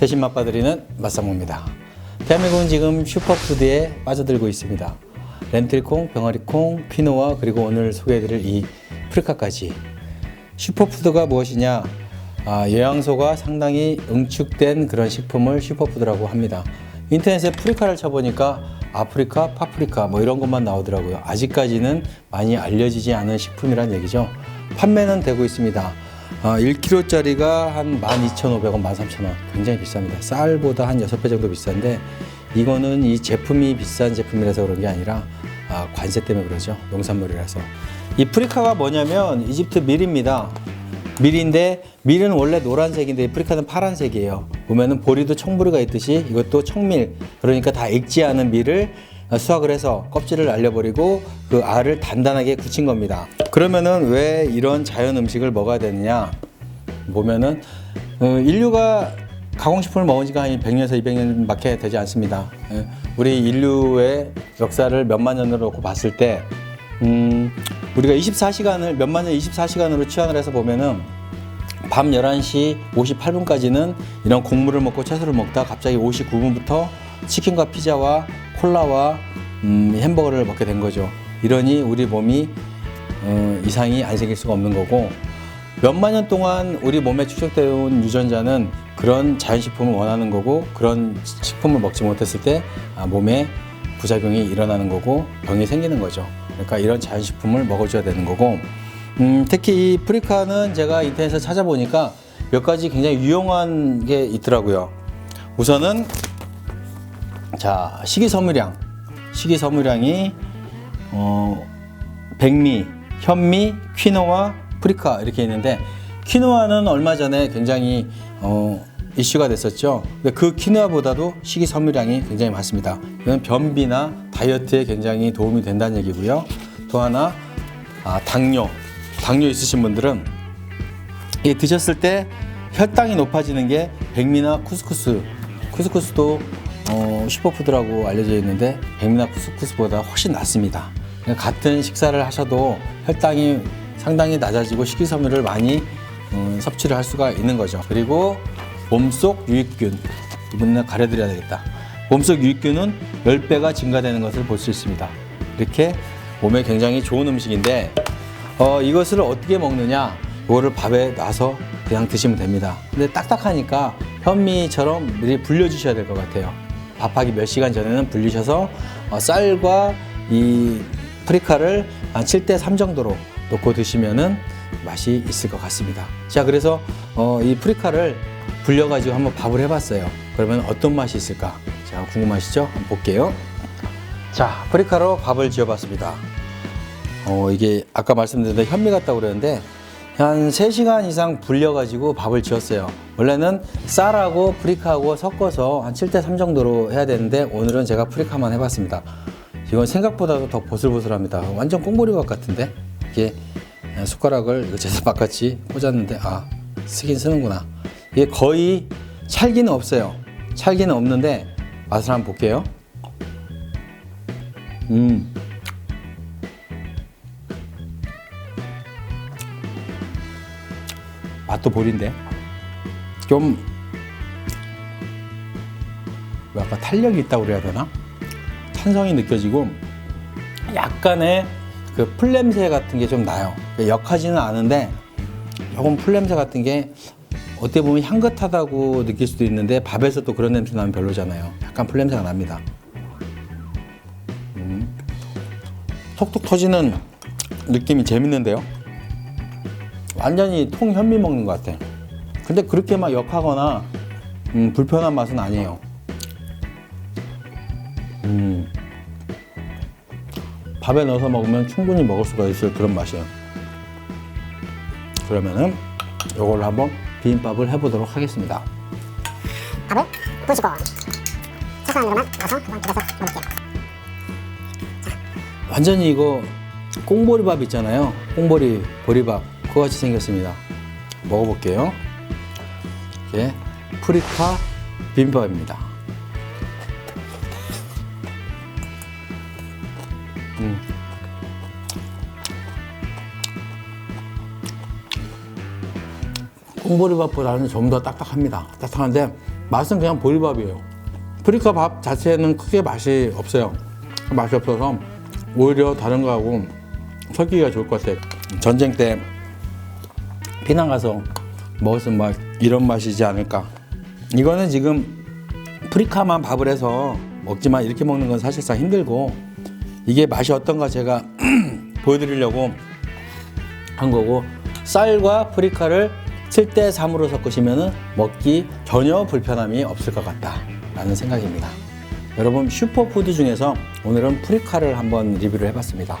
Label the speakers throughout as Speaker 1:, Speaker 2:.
Speaker 1: 대신 맛봐드리는 맛상무입니다. 대한민국은 지금 슈퍼푸드에 빠져들고 있습니다. 렌틸콩, 병아리콩, 피노와 그리고 오늘 소개해드릴 이 프리카까지 슈퍼푸드가 무엇이냐? 아, 영양소가 상당히 응축된 그런 식품을 슈퍼푸드라고 합니다. 인터넷에 프리카를 쳐보니까 아프리카, 파프리카 뭐 이런 것만 나오더라고요. 아직까지는 많이 알려지지 않은 식품이란 얘기죠. 판매는 되고 있습니다. 아, 1kg짜리가 한 12,500원, 13,000원. 굉장히 비쌉니다. 쌀보다 한 6배 정도 비싼데 이거는 이 제품이 비싼 제품이라서 그런 게 아니라 아, 관세 때문에 그러죠. 농산물이라서. 이 프리카가 뭐냐면 이집트 밀입니다. 밀인데 밀은 원래 노란색인데 이 프리카는 파란색이에요. 보면은 보리도 청보리가 있듯이 이것도 청밀 그러니까 다 익지 않은 밀을 수확을 해서 껍질을 날려버리고 그 알을 단단하게 굳힌 겁니다. 그러면은 왜 이런 자연 음식을 먹어야 되느냐? 보면은 어, 인류가 가공식품을 먹은 지가 한 100년에서 200년밖에 되지 않습니다. 예, 우리 인류의 역사를 몇만 년으로 놓고 봤을 때 음, 우리가 24시간을 몇만 년 24시간으로 치환을 해서 보면은 밤 11시 58분까지는 이런 곡물을 먹고 채소를 먹다 갑자기 59분부터 치킨과 피자와 콜라와 음, 햄버거를 먹게 된 거죠. 이러니 우리 몸이 어, 이상이 안 생길 수가 없는 거고 몇만 년 동안 우리 몸에 축적되어 온 유전자는 그런 자연식품을 원하는 거고 그런 식품을 먹지 못했을 때 아, 몸에 부작용이 일어나는 거고 병이 생기는 거죠. 그러니까 이런 자연식품을 먹어줘야 되는 거고 음, 특히 이 프리카는 제가 인터넷에서 찾아보니까 몇 가지 굉장히 유용한 게 있더라고요. 우선은 자 식이섬유량 식이섬유량이 어, 백미, 현미, 퀴노아, 프리카 이렇게 있는데 퀴노아는 얼마 전에 굉장히 어, 이슈가 됐었죠. 그 퀴노아보다도 식이섬유량이 굉장히 많습니다. 이건 변비나 다이어트에 굉장히 도움이 된다는 얘기고요. 또 하나 아, 당뇨, 당뇨 있으신 분들은 이 드셨을 때 혈당이 높아지는 게 백미나 쿠스쿠스, 쿠스쿠스도 어, 슈퍼푸드라고 알려져 있는데 백미나 쿠스쿠스보다 훨씬 낫습니다. 같은 식사를 하셔도 혈당이 상당히 낮아지고 식이섬유를 많이 음, 섭취를 할 수가 있는 거죠. 그리고 몸속 유익균 이분은 가려드려야 되겠다. 몸속 유익균은 10배가 증가되는 것을 볼 수 있습니다. 이렇게 몸에 굉장히 좋은 음식인데 어, 이것을 어떻게 먹느냐? 이거를 밥에 놔서 그냥 드시면 됩니다. 근데 딱딱하니까 현미처럼 미리 불려주셔야 될 것 같아요. 밥하기 몇 시간 전에는 불리셔서 어, 쌀과 이 프리카를 한 7대 3 정도로 넣고 드시면은 맛이 있을 것 같습니다. 자, 그래서 어, 이 프리카를 불려가지고 한번 밥을 해봤어요. 그러면 어떤 맛이 있을까? 자, 궁금하시죠? 한번 볼게요. 자, 프리카로 밥을 지어봤습니다. 어, 이게 아까 말씀드린 현미 같다고 그랬는데 한 3시간 이상 불려가지고 밥을 지었어요. 원래는 쌀하고 프리카하고 섞어서 한 7대 3 정도로 해야 되는데 오늘은 제가 프리카만 해봤습니다. 이건 생각보다도 더 보슬보슬합니다. 완전 꽁보리밥 같은데 이게 숟가락을 제사 바깥이 꽂았는데 아 쓰긴 쓰는구나. 이게 거의 찰기는 없어요. 찰기는 없는데 맛을 한번 볼게요. 음. 맛도 보린데 좀 뭐랄까 탄력이 있다고 그래야 되나? 탄성이 느껴지고 약간의 그 풀냄새 같은 게 좀 나요. 역하지는 않은데 조금 풀냄새 같은 게 어떻게 보면 향긋하다고 느낄 수도 있는데 밥에서 또 그런 냄새 나면 별로잖아요. 약간 풀냄새가 납니다. 음. 톡톡 터지는 느낌이 재밌는데요. 완전히 통현미 먹는 것 같아. 근데 그렇게 막 역하거나 음, 불편한 맛은 아니에요. 음. 밥에 넣어서 먹으면 충분히 먹을 수가 있을 그런 맛이에요. 그러면은 이걸로 한번 비빔밥을 해보도록 하겠습니다.
Speaker 2: 밥을 부시고 채소 안으로만 넣어서 한번 비벼서 먹을게요.
Speaker 1: 완전히 이거 꽁보리밥 있잖아요. 꽁보리 보리밥 그거 같이 생겼습니다. 먹어볼게요. 이게 프리카 비빔밥입니다. 음. 꽁보리밥보다는 좀 더 딱딱합니다. 딱딱한데 맛은 그냥 보리밥이에요. 프리카 밥 자체는 크게 맛이 없어요. 맛이 없어서 오히려 다른 거하고 섞기가 좋을 것 같아요. 전쟁 때 피난 가서 먹었으면 막 이런 맛이지 않을까. 이거는 지금 프리카만 밥을 해서 먹지만 이렇게 먹는 건 사실상 힘들고 이게 맛이 어떤가 제가 보여드리려고 한 거고 쌀과 프리카를 7대 3으로 섞으시면 먹기 전혀 불편함이 없을 것 같다라는 생각입니다. 여러분 슈퍼푸드 중에서 오늘은 프리카를 한번 리뷰를 해봤습니다.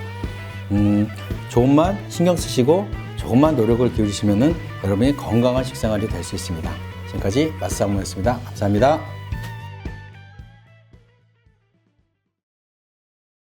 Speaker 1: 음, 조금만 신경 쓰시고 조금만 노력을 기울이시면 여러분이 건강한 식생활이 될 수 있습니다. 지금까지 마스사무였습니다. 감사합니다.